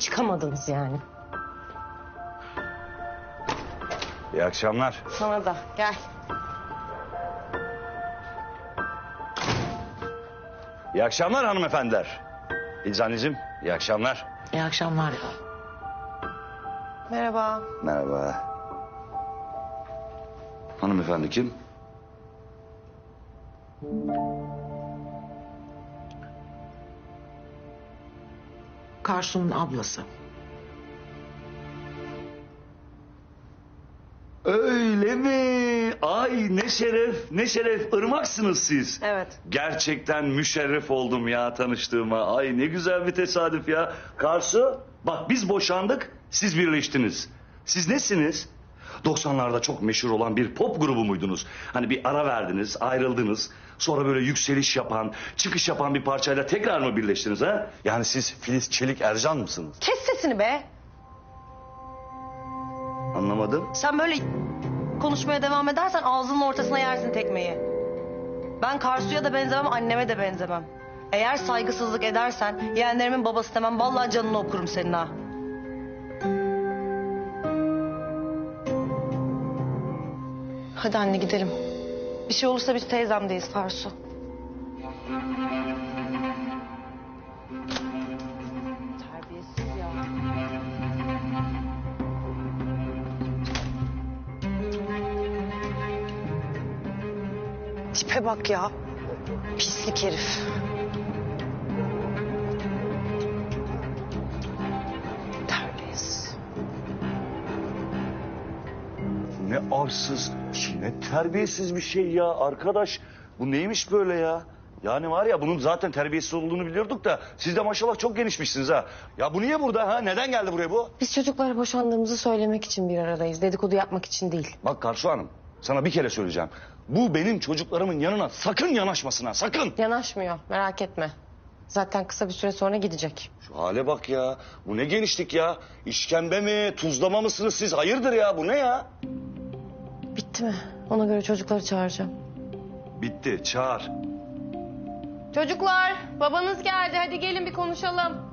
çıkamadınız yani. İyi akşamlar. Sana da gel. İyi akşamlar hanımefendiler. İlz anneciğim, iyi akşamlar. İyi akşamlar. Merhaba. Merhaba. Hanımefendi kim? Karsu'nun ablası. Öyle mi? Ay ne şeref, ne şeref. Irmaksınız siz. Evet. Gerçekten müşerref oldum ya tanıştığıma. Ay ne güzel bir tesadüf ya. Karsu, bak biz boşandık, siz birleştiniz. Siz nesiniz? 90'larda çok meşhur olan bir pop grubu muydunuz? Hani bir ara verdiniz, ayrıldınız. Sonra böyle yükseliş yapan, çıkış yapan bir parçayla tekrar mı birleştiniz ha? Yani siz Filiz Çelik Ercan mısınız? Kes sesini be. Anlamadım. Sen böyle konuşmaya devam edersen ağzının ortasına yersin tekmeyi. Ben Karsu'ya da benzemem, anneme de benzemem. Eğer saygısızlık edersen yeğenlerimin babası demem vallahi canını okurum senin ha. Hadi anne gidelim. Bir şey olursa biz teyzemdeyiz Karsu. Terbiyesiz ya. Tipe bak ya. Pislik herif. Ne arsız, ne terbiyesiz bir şey ya arkadaş. Bu neymiş böyle ya? Yani var ya bunun zaten terbiyesiz olduğunu biliyorduk da siz de maşallah çok genişmişsiniz ha. Ya bu niye burada ha? Neden geldi buraya bu? Biz çocuklara boşandığımızı söylemek için bir aradayız. Dedikodu yapmak için değil. Bak Karsu Hanım sana bir kere söyleyeceğim. Bu benim çocuklarımın yanına sakın yanaşmasın ha sakın. Yanaşmıyor merak etme. Zaten kısa bir süre sonra gidecek. Şu hale bak ya. Bu ne genişlik ya. İşkembe mi, tuzlama mısınız siz? Hayırdır ya bu ne ya? Bitti mi? Ona göre çocukları çağıracağım. Bitti çağır. Çocuklar, babanız geldi. Hadi gelin bir konuşalım.